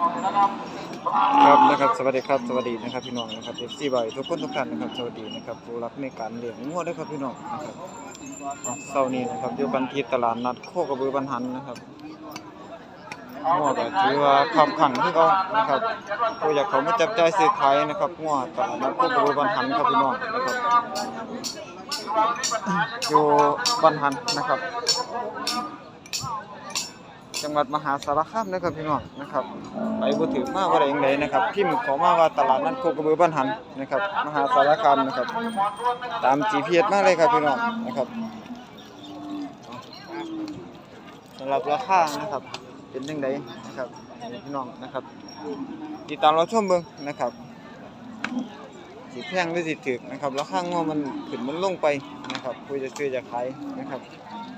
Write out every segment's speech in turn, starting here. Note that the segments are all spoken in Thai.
ครับนะครับสวัสดีครับสวัสดีนะครับพี่น้องนะครับเอฟซีบอยทุกคนทุกท่านนะครับสวัสดีนะครับผู้รักในการเลี้ยงงวด้วยครับพี่น้องนะครับอะเช้านี้นะครับอยู่กันทีตลาดนัดโคกระบือบันหันนะครับงัวก็ถือว่าคำขังที่เขานะครับผู้อยากเขามาจับใจ่ายซื้อขายนะครับงัวตลาดนัดโคกระบือบันหันครับพี่น้องนะครับอยู่บันหันนะครับ จังหวัดมหาสารคามนะครับพี่น้องนะครับไปบ่ถือมาว่าได้จังไดนะครับพิมพ์ขอมาว่าตลาดนัดโคกระบือบ้านหันนะครับมหาสารคามนะครับ ตาม GPS มาเลยครับพี่น้องนะครับสำหรับราคานะครับเป็นจังไดนะครับพี่น้องนะครับติดตามเราชมเบิ่งนะครับสิแพงหรือสิถูกนะครับราคางอมันขึ้นมันลงไปนะครับผู้จะซื้อจะขายนะครับ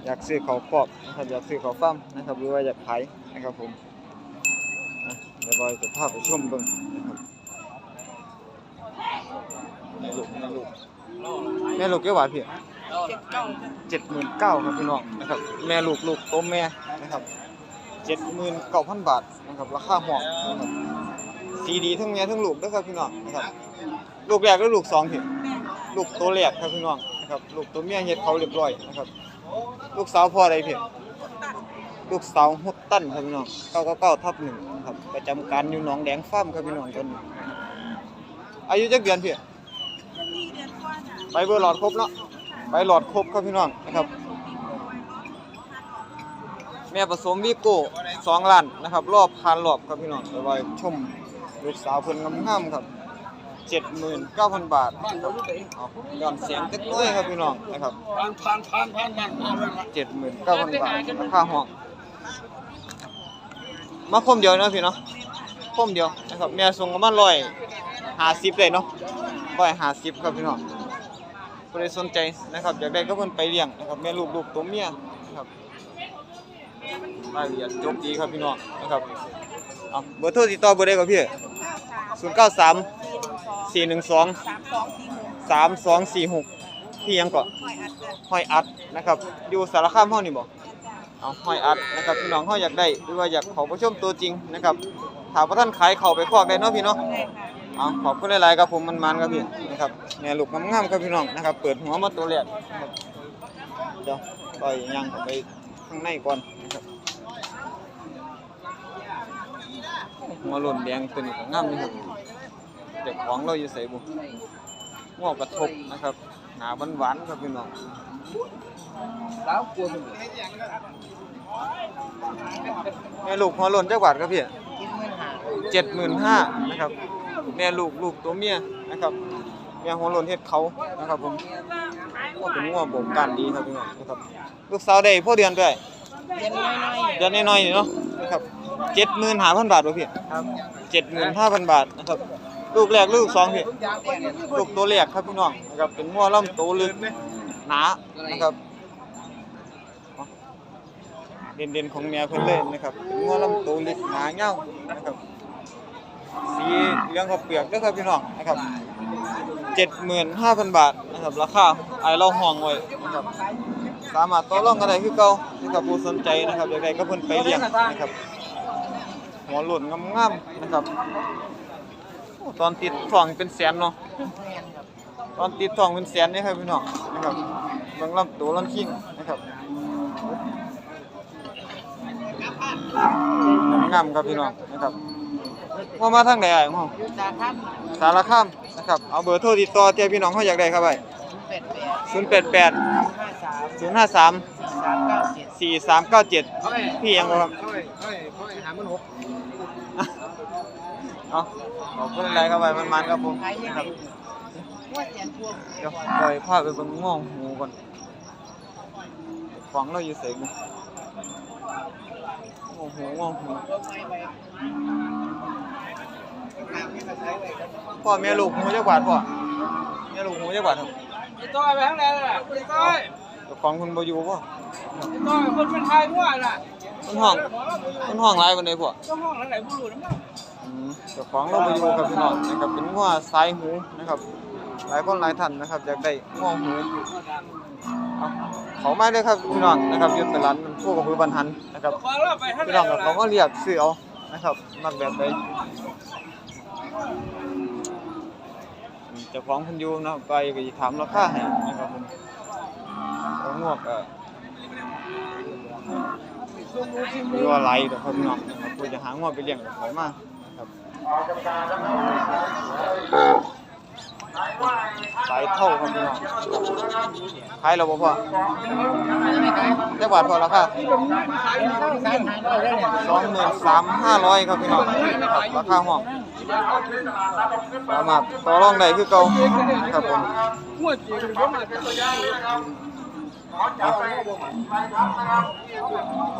อยากซื้อเขาครอบนะครับอยากซื้อเขาฟ้าร์มนะครับหรือว่าอยากขายนะครับผมเดี๋ยวบอยจะพาไปชมบิ่งนะครับแม่ลูกแม่ลูกแม่ลูกเกี่ยวหวานพี่เจ็ดหมื่นเก้าครับพี่น้องนะครับแม่ลูกลูกโตแม่นะครับเจ็ดหมื่นเก้าพันบาทนะครับราคาห้องนะครับสีดีทั้งแม่ทั้งลูกด้วยครับพี่น้องนะครับลูกแรกและลูกสองพี่ลูกตัวแรกครับพี่น้องนะครับลูกตัวเมียเฮ็ดเขาเรียบร้อยนะครับ ลูกสาวพ่ออะไรพี่ลูกสาวฮุดตั้นครับพี่น้องเก้าเก้าเก้าทับหนึ่งครับประจำการอยู่หนองแดงฟาร์มครับพี่น้องคนนี้อายุจักเดือนพี่ไปเบอร์หลอดครบเนาะไปหลอดครบครับพี่น้องนะครับ แม่ผสมวีโก้สองล้านนะครับ รอบพันรอบครับพี่น้องไปไว้ชมลูกสาวเพิ่นงามๆครับ เจ็ดหมื่นเก้าพันบาทครับเอาย้อนเสียงเล็กน้อยครับพี่น้องนะครับผ่านผ่านผ่านผ่านผ่านเจ็ดหมื่นเก้าพันบาทราคาห้องมาคมเดียวนะพี่เนาะคมเดียวนะครับแม่ส่งประมาณร้อยห้าสิบเลยเนาะร้อยห้าสิบครับพี่น้องผู้ใดสนใจนะครับอยากได้ก็เพิ่นไปเลี้ยงนะครับแม่ลูกลูกตัวเมียนะครับรายละเอียดจบดีครับพี่น้องนะครับเอาเบอร์โทรติดต่อเบอร์ใดก็พี่ศูนย์เก้าสาม สี่หนึ่งสองสามสองสี่หกพี่ยังก่อนห้อยอัดนะครับ อยู่สารคามเฮานี่บ่เอาห้อยอัดนะครับพี่น้องเฮาอยากได้หรือว่าอยากเขาไปชมตัวจริงนะครับถ้าบ่ท่านขายเข้าไปคอกได้เนาะพี่เนาะเอาขอบคุณหลายๆครับผมมันๆครับพี่นะครับแม่ลูกงามๆครับพี่น้องนะครับ เปิดหัวมาตัวแรกนะครับเดี๋ยวปล่อยยังเข้าไปข้างในก่อนนะครับหัวหล่นแดงตัวนี้ก็งามนี่ครับ เด็กของเราอยู่ใส่บุงอกกระทบนะครับหนาหวานๆครับพี่น้องแล้วกลัวมันแม่ลูกหัวหล่นจักบาทครับพี่เจ็ดหมื่นห้านะครับ แม่ลูกลูกตัวเมียนะครับแม่หัวหล่นเฮ็ดเขานะครับผมก็เป็นงัวบ่มกันดีครับพี่น้องนะครับลูกสาวได้พ่อเดือนด้วยเย็นน้อยเดือนน้อยๆนี่เนาะนะครับเจ็ดหมื่นห้าพันบาทบ่พี่ๆครับเจ็ดหมื่นห้าพันบาทนะครับ ลูกแรกลูกสองพี่ลูกตัวแรกครับพี่น้องนะครับเป็นงัวล่ำโตลึกหนานะครับเด่นๆของแม่เพิ่นเลยนะครับเป็นงัวลำโตลึกหนาเงานะครับสีเหลืองกับเปลือกเด้ครับพี่น้องนะครับ75,000บาทนะครับราคาไอเราห้องไว้นะครับสามารถต่อรองกันได้คือเก่านะครับผู้สนใจนะครับอยากได้ก็เพิ่นไปเลี้ยงนะครับหัวหล่นงามๆนะครับ ตอนติดทองเป็นแสนเนาะตอนติดทองเป็นแสนนี่ครับพี่น้องนะครับเบิ่งลำตัวลำคิงนะครับงามครับพี่น้องนะครับว่ามาทางไหนอะของอยู่ตาท่านสารคามนะครับเอาเบอร์โทรติดต่อเที่ยพี่น้องเขาอยากได้ครับไปเป็ดแปดศูนย์แปดแปดห้าสามศูนย์ห้าสามสามเก้าเจ็ดสี่สามเก้าเจ็ดพี่ยังบ่ครับเฮ้ย เฮ้ยเฮ้ยหามันหกเอาขอบคุณอะไรครับไปมันมันๆครับผมขายยังนะไงครับว่าแสนพวงเดี๋ยวปล่อยภาพไปเบิ่งง่วงหูก่อนฟังเราอยู่เสกนะง่วงหูง่วงหูพ่อแม่ลูกหูจักบาทพ่อแม่ลูกหูจักบาทครับพี่ต้อยไปข้างในน่ะพี่ต้อยเจ้าของคุณบ่อยู่พ่อพี่ต้อยคนเป็นไทยมั่วน่ะมันห้องมันห้องหลายปานใดพ่อเจ้าห้องทั้งไหนผู้รู้นะมั้งอืม เจ้าของเราไปอยู่กับพี่น้องนะครับเป็นงัวสายหูนะครับ หลายคนหลายท่านนะครับอยากได้งัวหูเอาเขามาเลยครับพี่น้องนะครับยึดตลาดมันพวกกับพือบันหันนะครับพี่น้องเขาก็เรียกซื้อเอานะครับมักแบบใดเจ้าของเพิ่นอยู่เนะไปก็สิถามราคาให้นะครับผมเอางวกก็หรือว่าไหลดอกครับพี่น้องนะครับผู้จะหางวกไปเลี้ยงก็ถอยมา ครับสายเท่าครับพี่น้องขายแล้วบ่พอได้บาทพอแล้วเนี่ยสองหมื่นสามห้าร้อยครับพี่น้องราคาห้องสามารถต่อรองได้คือเก่าครับผม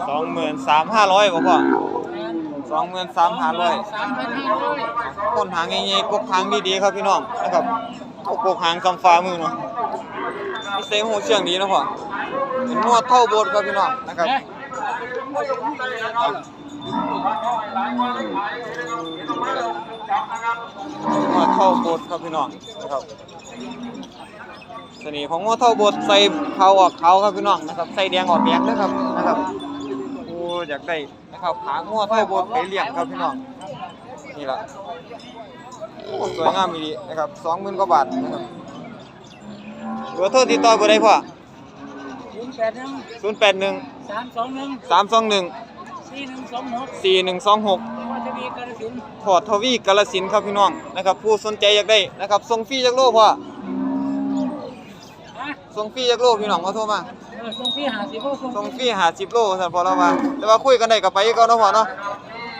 สองหมื่นสามห้าร้อยบ่พอ สองหมื่นสามห้าร้อยสามพันห้าร้อยต้นหางใหญ่ๆกกหางดีๆครับพี่น้องนะครับกกหางซำฟ้ามือเนาะมีเสียงหูเสียงดีเนาะพ่อเป็นนวดเท่าโบสถ์ครับพี่น้องนะครับนวดเท่าโบสถ์ครับพี่น้องนะครับเสน่ห์ของนวดเท่าโบสถ์ใส่ขาวออกขาวครับพี่น้องนะครับใส่แดงออกแดงนะครับนะครับโอ้อยากได้นะครับหางนวดเท่าโบสถ์ไปเลี้ยงครับพี่น้องนี่ละโอ้สวยงามดีนะครับสองหมื่นกว่าบาทนะครับเบอร์โทรติดต่อเบอร์ใดพ่อศูนย์แปดหนึ่งศูนย์แปดหนึ่งสามสองหนึ่งสามสองหนึ่งสี่หนึ่งสองหกสี่หนึ่งสองหกว่าจะมีกระสินธุ์พอร์ตทวีกาลสินธุ์ครับพี่น้องนะครับ ผู้สนใจอยากได้นะครับส่งฟรีจากโลกพ่อฮะส่งฟรีจากโลกพี่น้องมาโทรมาเอส่งพี่หาสิบโลส่งส่งฟรีหาสิบโลท่นพอแล้วว่าแต่ว่าคุยกันได้กับไปก็นาะพอเนาะ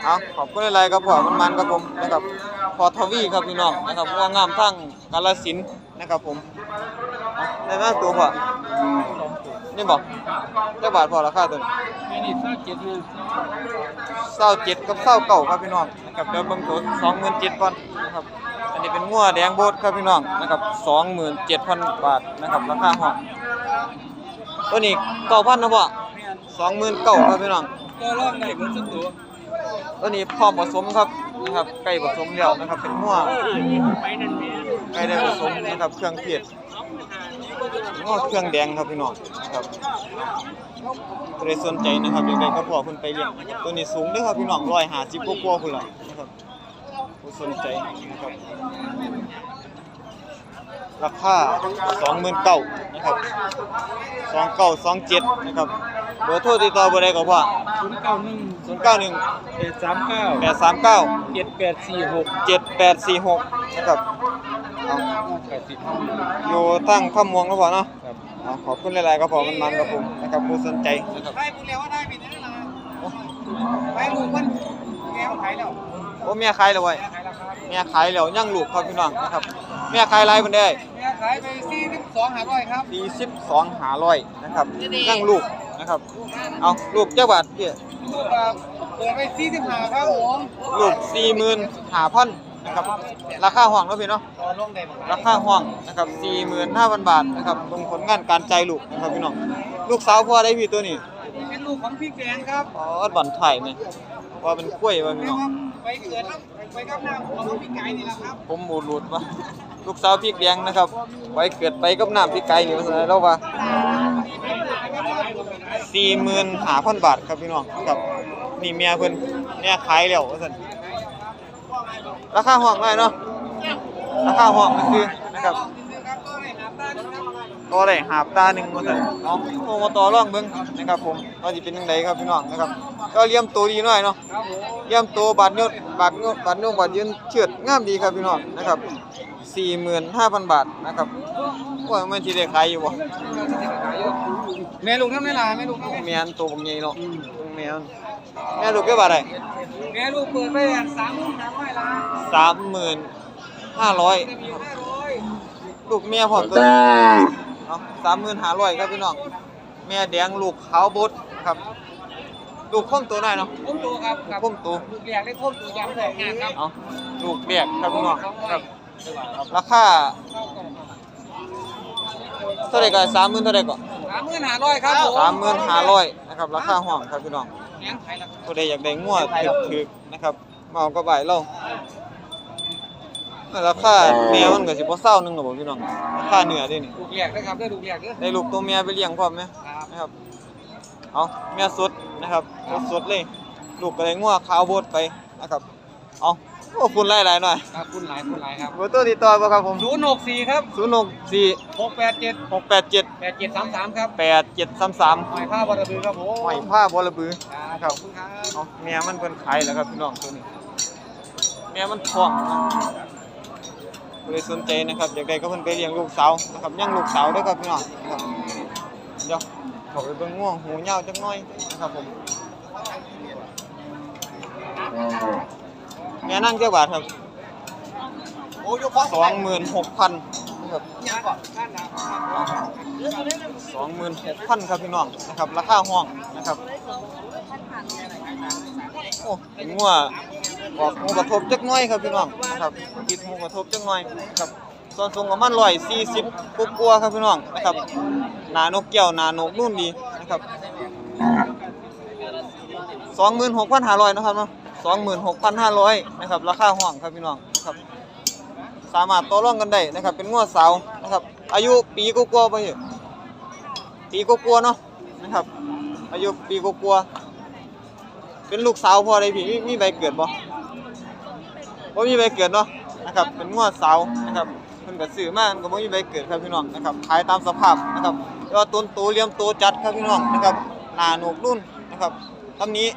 เอาขอบคุณหลายๆครับพอมันมันครับผมนะครับพอทวีครับพี่น้องนะครับว่างามทั้งกาลสินนะครับผมได้ไหมตัวพอนี่บอกได้บาทพอราคาตัวนี้นี่นี่สักเจ็ดเศร้าเจ็ดกับเศร้าเก่าครับพี่น้องนะครับเดี๋ยวเบิ่งตัวสองหมื่นเจ็ดก่อนนะครับอันนี้เป็นงัวแดงโบดครับพี่น้องนะครับสองหมื่นเจ็ดพันบาทนะครับราคาห้อง ตัวนี้เก้าพันนะพ่อสองหมื่นเก้าครับพี่น้องตัวร่องได้เหมือนสุดตัวตัวนี้พร้อมผสมครับนะครับใกล้ผสมแล้วนะครับ เป็นงัวไปนั่นเนี่ยใกล้ได้ผสมนะครับเครื่องเพียรงัวเครื่องแดงครับพี่น้องนะครับตัวใดสนใจนะครับอยากได้ก็พอเพิ่นไปเลี้ยงนะครับตัวนี้สูงด้อครับพี่น้องร้อยหาสิบกว่าๆพุ่นล่ะนะครับผู้สนใจนะครับ ราคา29,000นะครับ2927นะครับเบอร์โทรติดต่อเบอร์ใดก็พ่อศูนย์เก้าหนึ่ง091เจ็ดสามเก้า839เจ็ดแปดสี่หก7846นะครับเอาแปดสิบอยู่ตั้งข้ามวงแล้วพ่อเนาะครับเอาขอบคุณหลายๆครับพ่อมันมันครับผมนะครับผู้สนใจนะครับไปพูดแล้วว่าได้ผิดนั่นแหละไปลูกมันแก้วขายแล้วโอ้เมียขายแล้วเว้ยขายแล้วครับเมียขายแล้วยังลูกครับพี่น้องนะครับเมียขายหลายเพิ่นได้แม่ ขายไปสี่สิบสองหาร้อยครับ42หาร้อยนะครับยังลูกนะครับ เอาลูกเจ้าบาทพี่ลูกแบบเปิดไปสี่สิบห้าครับผมลูกสี่หมื่นห้าพันนะครับราคาห้องเนาะพี่เนาะต่อลงได้บ่ราคาห้องนะครับสี่หมื่นห้าพันบาทนะครับตรงผลงานการใจายลูกนะครับพี่น้องลูกสาวพ่อได้พี่ตัวนี้เป็นลูกของพี่แกงครับอ๋อบันไถ่ไหมว่าเป็นกล้วยว่าพี่เรียน้กองว่า ไปเกิดแล้วไปกับน้ำของพี่ไก่นี่แหละครับผมหมูหลุดมาลูกสาวพี่แดงนะครับ ไว้เกิดไปกับน้ำพี่ไก่นี่ว่าไงแล้ววะสี่หมื่นหาพันบาทครับพี่น้องครับนี่เมียเพิ่นเมียขายแล้วว่าซั่นราคาห้องไงเนาะราคาห้องมันคือนะครับ ก็ได้หาบตาหนึ่งมาสั่นเนาะโทรมาต่อรองเบิ่งนะครับผมว่าสิเป็นจังไดครับพี่น้องนะครับก็เลี้ยมตัวดีหน่อยเนาะเลี้ยมตัวบาดยศบาดยศบาดยศบาดยืนเชือดงามดีครับพี่น้องนะครับ45,000บาทนะครับว่ามันสิได้ขายอยู่บ่แม่ลูกน้ำไม่ลาแม่ลูกน้ำแม่นตัวบักใหญ่เนาะแม่นแม่ลูกแค่บาทได้แม่ลูกเปิดไปสามหมื่นสามร้อยละ35,500ห้าร้อยลูกเมียพร้อมตัว เนาะ35,500ครับพี่น้องแม่แดงลูกขาวบดครับ ลูกคมตัวหน่อยเนาะคุ้มตัวครับลูกคมตัวลูกเรียกได้คุ้มตัวย้ำเลยงานครับเอาลูกเรียกครับพี่น้องครับราคาเท่าไหร่ก็สามหมื่นเท่าไหร่ก็สามหมื่นห้าร้อยครับผมสามหมื่นห้าร้อยนะครับราคาห้องครับพี่น้องแหงขายละผู้ใดอยากได้งวดถึกๆนะครับมาเอากระบะเรา ราคาแมวมันก็สิบ่เศร้าหนึงหรอกบ่พี่น้องราคาเนื้อเด้นี่ลูกเรียกนะครับได้ลูกเรียกเด้อได้ลูกตัวเมียไปเลี้ยงพร้อมไหมครับนะครับเอาเมียสดนะครับสดๆเลย ลูกก็ได้งัวขาวโบดไปนะครับเอาโอ้คุณไล่หลายหน่อยครับคุณหลายคุณหลายครับเบอร์ตัวติดต่อบ่ครับผมศูนย์หกสี่ครับศูนย์หกสี่หกแปดเจ็ดหกแปดเจ็ดแปดเจ็ดสามสามครับแปดเจ็ดสามสามหอยผ้าบอระบือครับผมหอยผ้าบัวระบือครับขอบคุณครับเอาแม่มันเพิ่นขายแล้วครับพี่น้องตัวนี้แม่มันท้องนะ เลยสนใจนะครับอยากได้ก็เพิ่นไปเลี้ยงลูกสาวนะครับยังลูกสาวด้วยครับพี่น้องครับเดี๋ยวขาไปเบิ่งง่วงหูยาวจักหน่อยนะครับผมแม่นั่งเจ้าบาทครับโอ้ยพอสองหมื่นหกพันนะครับสองหมื่นหกพันครับพี่น้องนะครับราคาห้องนะครับโอ้งัว ออกหูกระทบจักหน้อยครับพี่น้องนะครับติดหมูกระทบจักหน้อยครับส่วนสูงประมาณร้อยสี่สิบกว่าๆครับพี่น้องนะครับหนานกแก้วหนานกนุ่นดีนะครับสองหมื่นหกพันห้าร้อยนะครับเนาะสองหมื่นหกพันห้าร้อยนะครับราคาห้องครับพี่น้องนะครับสามารถต่อรองกันได้นะครับเป็นงวดสาวนะครับ อายุปีกว่าๆไปอยู่ปีกว่าๆเนาะนะครับ อายุปีกว่าๆเป็นลูกสาวพอได้พี่มีมีใบเกิดบ่ บ่มีใบเกิดเนาะนะครับเป็นงวดสานะครับเพิ่นก็ซื้อมามันก็บ่มีใบเกิดครับพี่น้องนะครับขายตามสภาพนะครับแต่ว่าต้นโตเลี่ยมโตจัดครับพี่น้องนะครับหน้าโหนกรุ่นนะครับตำนี้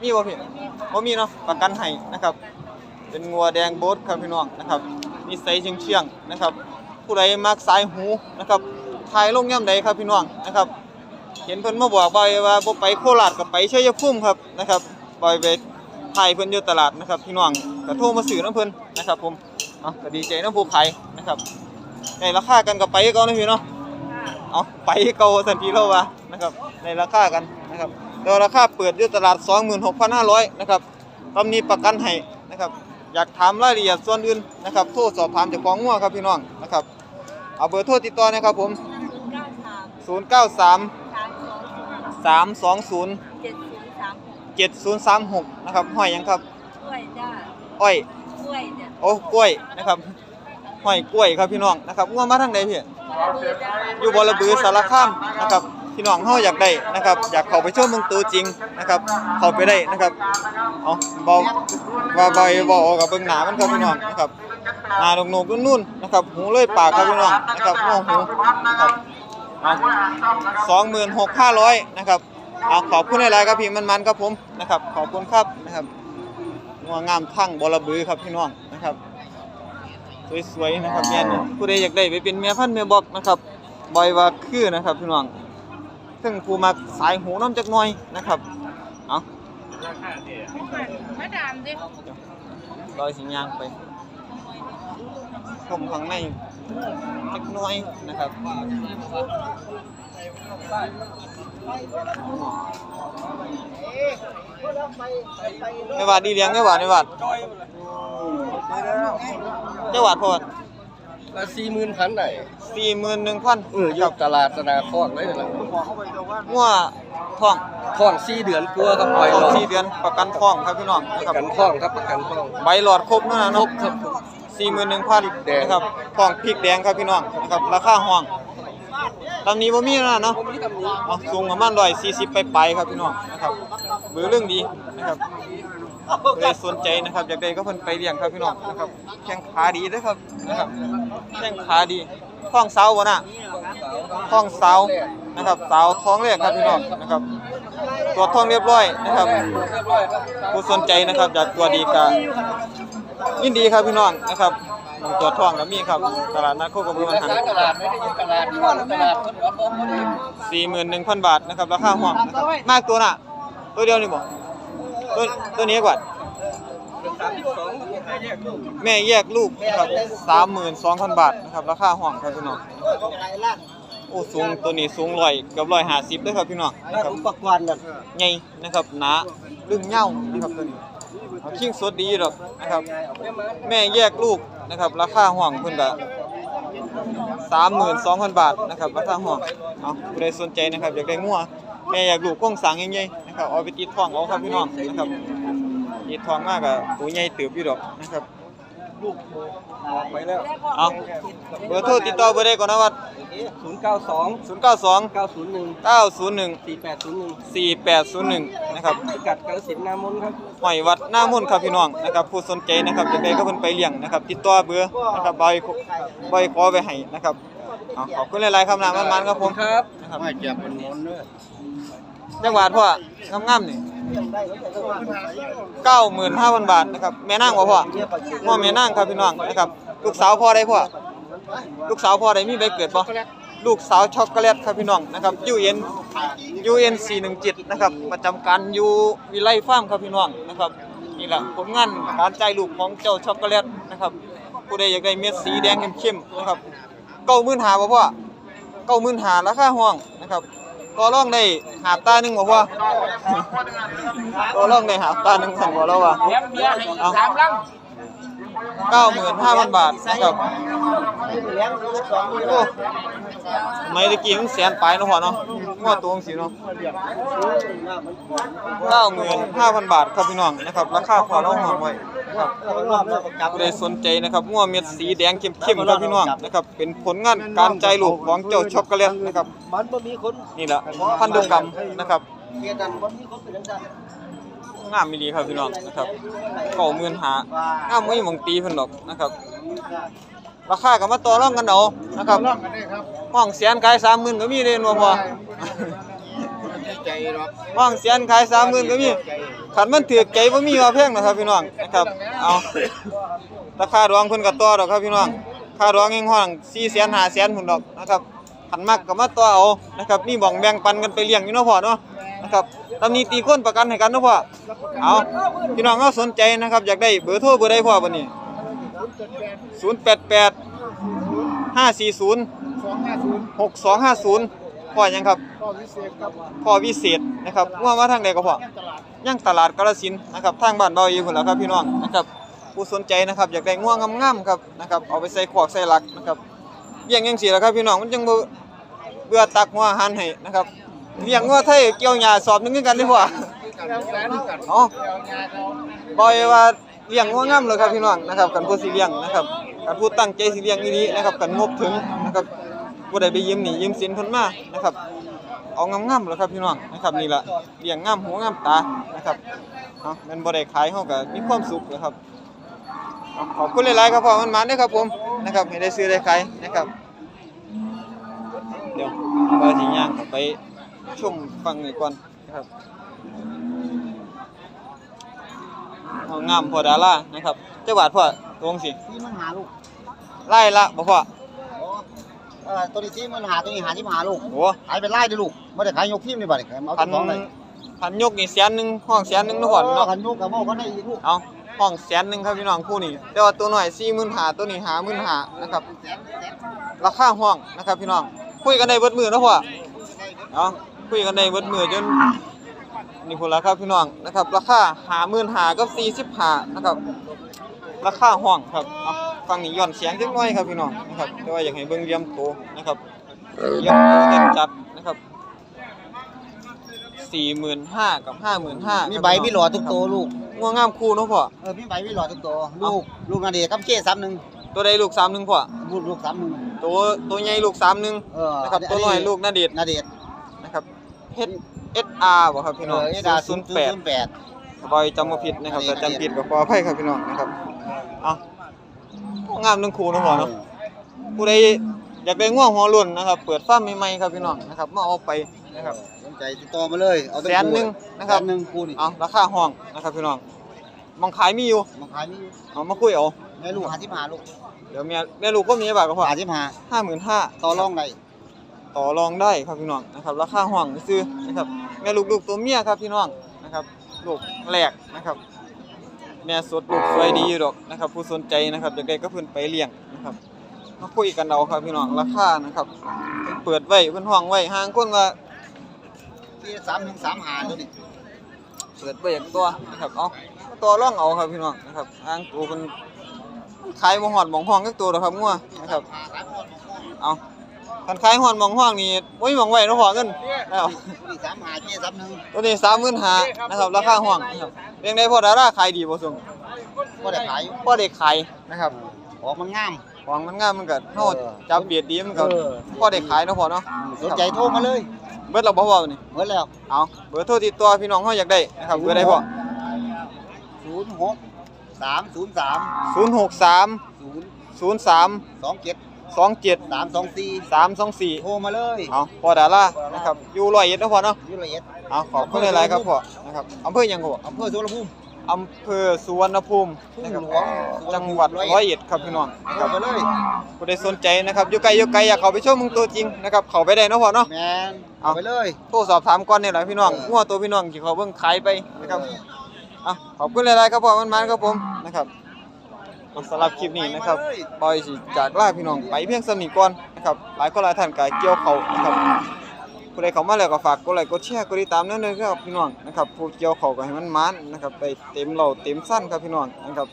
มีบ่พี่บ่มีเนาะประกันให้นะครับเป็นงัวแดงโบดครับพี่น้องนะครับนิสัยเชียงเชียงๆนะครับ ผู้ใดมักสายหูนะครับถ่ายลงย่ำใดครับพี่น้องนะครับ เห็นเพิ่นมาบอกบ่อยว่าบ่ไปโคราชก็ไปชัยภูมิครับนะครับบ่อยไป ถ่ายเพิ่นอยู่ตลาดนะครับพี่น้องก็โทรมาซื้อน้ำเพิ่นนะครับ ผมเนาะก็ดีใจน้ำผู้ขายนะครับในราคากันก็ไปก่านะพี่เนาะเอาไปเก่าสันทีเราว่านะครับ ในราคากันนะครับแต่ว่าราคาเปิดอยู่ตลาด 26,500นะครับตำนี้ประกันให้นะครับ อยากถามรายละเอียดส่วนอื่นนะครับโทรสอบถามจ้าของงัวครับพี่น้องนะครับเอาเบอร์โทรติดต่อนะครับผม 093 320 7036นะครับห้อยหยังครับ กล้วยจ้าอ้อยกล้วยเนี่ยโอ้กล้วยนะครับห้อยกล้วยครับพี่น้องนะครับงัวมาทางใดพี่อยู่บอระบือสารคามนะครับพี่น้องเฮาอยากได้นะครับ อยากเข้าไปชมเมืองตัวจริงนะครับ เข้าไปได้นะครับเอาเบาว่าใบเบากับเบิ่งหน้ามันครับพี่น้องนะครับหน้าดกๆนุ่นๆนะครับ หูเลื่อยปากครับพี่น้องนะครับงอหูนะครับสองหมื่นหกห้าร้อยนะครับ เอาขอบคุณหลายๆครับพี่มันๆครับผมนะครับ ขอบคุณครับนะครับงวงามทั้งบอระบือครับพี่น้องนะครับสวยๆนะครับแม่นี่ผู้ใดอยากได้ไปเป็นแม่พันธุ์แม่บอกนะครับบอยว่าคือนะครับพี่น้องซึ่งผู้มักสายหูน้ำจักหน่อยนะครับเอามาดามดิลอยสิย่างไปชมข้างใน จักหน่อยนะครับไม่บาดดีเลี้ยงไม่บาดไม่บาดเจ้าหวาดพอดละสี่หมื่นพันไหนสี่หมื่นหนึ่งพันเอออยู่ตลาดสนาคอกเลยนะงัวท้องท้องสี่เดือนกลัวครับปล่อยท้องหลอดสี่เดือนประกันท้องครับพี่น้องนะคปรับระกันท้องครับประกันท้องใบหลอดครบนั่นนะครเนาะบครับ สี่หมื่นหนึ่งพันดงนะครับท้องพริกแดงครับพี่น้องนะครับราคาห้องตำนี้บ่มีนะเนาะเอาสูงประมาณร้อยสี่สิบไปไปครับพี่น้องนะครับเบอเรื่องดีนะครับเลยสนใจนะครับอยากได้ก็เพิ่นไปเลี้ยงครับพี่น้องนะครับแข้งขาดีเด้อครับนะครับแข้งขาดีท้องเสาบ่น่ะท้องเสานะครับเสาท้องแรกครับพี่น้องนะครับตรวจท้องเรียบร้อยนะครับผู้สนใจนะครับอยากตัวดีก็ ยินดีครับพี่น้องนะครับหมองตัวจท้องก็มีครับ ตลาดนัดโคกระบือมันหันตลาดไม่ได้อยู่ตลาดที่ว่าตลาดคนวัดบ่คนนี้สี่หมื่นหนึ่งพันบาทนะครับราคาห้องนะครับมากตัวน่ะ ตัวเดียวนี่บ่ตัวตัวนี้กว่าสามสิบสองให้แยกลูกแม่แยกลูกนะครับสามหมื่นสองพันบาทนะครับราคาห้องครับพี่น้องโอ้สูงตัวนี้สูงร้อยเกับร้อยห้าสิบด้วยครับพี่น้องนะครับอุปกรณ์นั่นใหญ่นะครับหนาลึงเหย้านะครับตัวนี้เอา คิงสดดีหรอกนะครับ แม่แยกลูกนะครับ ราคาห่วงเพิ่นก็สามหมื่นสองพันบาทนะครับราคาห่วงเอาผู้ใดสนใจนะครับอยากได้งัวแม่อยากลูกก้องสังใหญ่ๆนะครับเอาไปติดท้องเอาครับพี่น้องนะครับติดท้องมากอะตัวใหญ่เติบอยู่ดอกนะครับ ออกไปแล้วเอาเบอร์โทรติดต่อเบอร์ใดก่อนนะวัดศูนย์เก้าสอง0 9 2เก้าศูนย์หนึ่ง9 0 1สี่แปดศูนย์หนึ่ง4 8 0 1นะครับพิกัดกาฬสินธุ์นามนครับหอยวัดหน้ามุ่นครับพี่น้องนะครับผู้สนใจนะครับจะไปก็เพิ่นไปเลี้ยงนะครับ ติดต่อเบอร์นะครับใบใบขอไว้ให้นะครับเอาขอบคุณหลายๆครับน้ำมันๆครับผมครับนะครับไม่เจ็บมันมนด้วยจังหวัดพ่องามๆนี่ 95,000บาทนะครับแม่นางบ่พ่อง้อแม่นางครับพี่น้องนะครับลูกสาวพ่อได้พ่อลูกสาวพ่อได้มีใบเกิดบ่ลูกสาวช็อกโกแลตครับพี่น้องนะครับ UN UN 417นะครับประจำการอยู่วิไลฟาร์มครับพี่น้องนะครับนี่แหละผลงานการใจลูกของเจ้าช็อกโกแลตนะครับผู้ใดอยากได้เม็ดสีแดงเข้มๆนะครับ95,000บ่พ่อ95,000ราคาห้องนะครับ ก็ลองได้หาบตาหนึงบ่พ่อก็ลองได้หาบตาหนึงสั่นบ่แล้วว่าเอา95,000บาทนะครับโอ้ไม่ตะกี้มันแสนปลายเนาะพ่อเนาะงอตัวจังซี่เนาะ95,000บาทครับพี่น้องนะครับราคาพอเราห้องไว้ นะครับผู้ใดสนใจนะครับงัวเม็ดสีแดงเข้มๆครับพี่น้องนะครับเป็นผลงานการใจายลูกของเจ้าช็อกโกแลตนะครับมันบ่มีคนนี่แหละพันธุกรรมนะครับเกียกันบ่มีคนเป็นจังงามมีดีครับพี่น้องนะครับ95,000หางามบ่มีหม่องตีเพิ่นดอกนะครับราคาก็มาต่อรองกันเอานะครับร่องกันได้ครับห้องแสนขาย30,000ก็มีเด้บ่พอ ใจหรอกห้องแสนขาย30,000ก็มีขันมันถือใจบ่มีว่าแพงนะครับพี่น้องนะครับเอาราคาดวงเพิ่นก็ต่อดอกครับพี่น้องค่าดวงเองห้อง4แสน5แสนพุ่นดอกนะครับขันมักก็มาต่อเอานะครับมีบ่องแบ่งปันกันไปเลี้ยงอยู่เนาะพ่อเนาะนะครับตำนี้ตีคนประกันให้กันเนาะพ่อเอาพี่น้องเอาสนใจนะครับอยากได้เบอร์โทรเบอร์ใดพ่อบัดนี้088 540สองห้าศูนย์6250 พ่อหยังครับข้อพิเศษครับพ่อวิเศษนะครับว่ามาทางใดก็พ่อตลาดย่างตลาดกาฬสินธุ์นะครับทางบ้านเบาอีพุ่นแหล้วครับพี่น้องนะครับผู้สนใจนะครับอยากได้ง่วงงามๆครับนะครับเอาไปใส่ขวากใส่หลักนะครับเลี้ยงจังซี่ล่ะครับพี่น้องมันจังบ่เบื่อตักหัวอาหันให้นะครับเลี้ยงงัวไทยเกี่ยวหญ้าสอบหนึงคือกันเด้อพ่อแล้วแสนกันอ๋อเดี๋ยวงานเราบ่อยว่าเลี้ยงงัวงามเลยครับพี่น้องนะครับกันผู้สิเลี้ยงนะครับกันผู้ตั้งใจสิเลี้ยงอีหลีนะครับกันงบถึงนะครับ บ่ได้ไปยืมหนี้ยืมสินเพิ่นมานะครับ เอางามๆเลยครับพี่น้องนะครับนี่ล่ะเลี้ยงงามหูงามตานะครับเนาะแมันบ่ได้ขายเฮาก็มีความสุขนะครับเอาขอบคุณหลายๆครับพ่อมันมาเด้อครับผมนะครับให้ได้ซื้อได้ขายนะครับเดี๋ยวว่าสิย่างเข้าไปชมฟังนี่ก่อนนะครับเอางามพอดารานะครับจังหวัดพ่อตรงสิที่มันหาลูกไล่ละบ่พ่อ เออตัวนี้ที่มันหาตัวนี้หาที่หาลูกโอ้ขายเป็นไล่ดิลูกไม่ได้ขายยกทีมนี่บัดนี้เอาพันสองเลยพันยกนี่แสนหนึงห้องแสนหนึงเนาะพ่อเนาะขันยกกับโม่ก็ได้อีกลูกเอาห้องแสนหนึ่งครับพี่น้องคู่นี้แต่ว่าตัวหน่อยสี่หมื่นหาตัวนี้หาหมื่นหานะครับราคาห้องนะครับพี่น้องคุยกันได้เบิดมือเนาะพ่อเอาคุยกันได้เบิดมือจนนี่พุ่นละครับพี่น้องนะครับ ราคาหาหมื่นหากับสี่สิบหานะครับ ราคาห้องครับเอา ฟังนี่ย้อนเสียงจักหน่อยครับพี่น้องนะครับแต่ว่าอยากให้เบิ่งเหลี่ยมโตนะครับเหลี่ยมโตจัดจัดๆนะครับสี่หมื่นห้ากับห้าหมื่นห้ามีมีใบมีหลอดทุกตัวลูก ง่วงงามคู่เนาะพ่อ เออมีใบมีหลอดทุกตัวลูกลูกนาเดียกับเก้สามหนึ่งตัวใดลูกสามหนึ่งพ่อ ลูกลูกสามหนึ่งตัวตัวใหญ่ลูกสามหนึ่งเออนะครับตัวน้อยลูกนาเดชน์นาเดียนะครับ H S R บ่ครับพี่เอน้องอเอดาศูศูนนย์ย์แปดศูนย์แปดบอยจำบ่ผิดนะครับแต่จำผิดก็ขออภัยครับพี่น้องนะครับ เอา งามทั้งคู่เนาะพ่อเนาะผู้ใดอยากได้ง่วงหัวรุ่นนะครับ เปิดฟาร์มใหม่ๆครับพี่น้องนะครับมาเอาไปนะครับสนใจติดต่อมาเลยเอาแสนหนึ่งนะครับแสนหนึ่งคูนี่เอาราคาห้องนะครับพี่น้องมองขายมีอยู่มาขายมีอยู่เอามาคุยเอาแม่ลูกหาที่หาลูกเดี๋ยวแม่แม่ลูกก็มีบาทก็พอหาที่หา55,000ต่อรองได้ต่อรองได้ครับพี่น้องนะครับราคาห้องซื้อนะครับแม่ลูกลูกตัวเมียครับพี่น้องนะครับลูกแรกนะครับ แม่สดลูกสวยดีอยู่ดอกนะครับ ผู้สนใจนะครับอยากได้ก็เพิ่นไปเลี้ยงนะครับมาคุยกันเอาครับพี่น้องราคานะครับ เปิดไว้เพิ่นห้องไว้ห่างคนว่าที่สามหนึ่งสามหาตัวนี้เปิดไปอย่างตัวนะครับเอาตัวร่องเอาครับพี่น้องนะครับห่างตัวเพิ่นขายบ่ฮอดหม่องห้องจักตัวดอกครับงัวนะครับหาสามคนเอา คันขายฮอดหม่องห้องนี่บ่มีหม่องไว้เนาะพอเงินแล้วตัวนี้สามหาเก้สามหนึ่งตัวนี้สามหมื่นห้านะครับราคาห้องนะครับเรียงได้พอดาราขายดีบ่ส่งก็ได้ขายอยู่พอได้ขายนะครับออกมันงามของมันงามมันก็เฮาเออจับเบียดดีมันก็เออพอได้ขายเนาะพ่อเนาะสนใจโทรมาเลยเบิดเราบ่เว้านี่เหมือนแล้วเอาเบอร์โทรติดต่อพี่น้องเฮาอยากได้นะครับเบอร์ใดพ่อศูนย์หกสามศูนย์สาม063ศูนย์03สองเจ็ด 27สามสองสี่324โทรมาเลยเอาพ่อดารานะครับอยู่ร้อยเอ็ดเนาะพ่อเนาะอยุละเอียดเอาขอบคุณหลายๆครับพ่อนะครับอำเภอหยังก็บ่อำเภอสุวรรณภูมิอำเภอสุวรรณภูมิทุ่งนะครับหลวงจังหวัดร้อยเอ็ดครับพี่น้องนะโทครรับมาเลยผู้ใดสนใจนะครับอยู่ไกลอยู่ไกลอยากเข้าไปชมมึงตัวจริงนะครับเข้าไปได้เนาะพ่อเนาะแมนเอาเอาไปเลยโทรสอบถามก่อนนี่แหละพี่น้องเอองัวตัวพี่น้องที่เขาเบิ่งขายไปนะครับอะขอบคุณหลายๆครับพ่อมันๆครับผมนะครับ สำหรับคลิปนี้นะครับปอยสิจากลาพี่น้องไปเพียงสนิทก่อนนะครับหลายคนหลายท่านกายเกี่ยวเขานะครับผู้ใดเขามาแล้วก็ฝากกดไลค์กดแชร์กดติดตามเนื่องๆครับพี่น้องนะครับผู้เกี่ยวเขาก็ให้มันมันนะครับไปเต็มเราเต็มสั้นครับพี่น้องนะครับ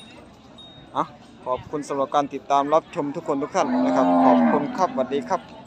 อะขอบคุณสำหรับการติดตามรับชมทุกคนทุกท่านนะครับ ขอบคุณครับสวัสดีครับ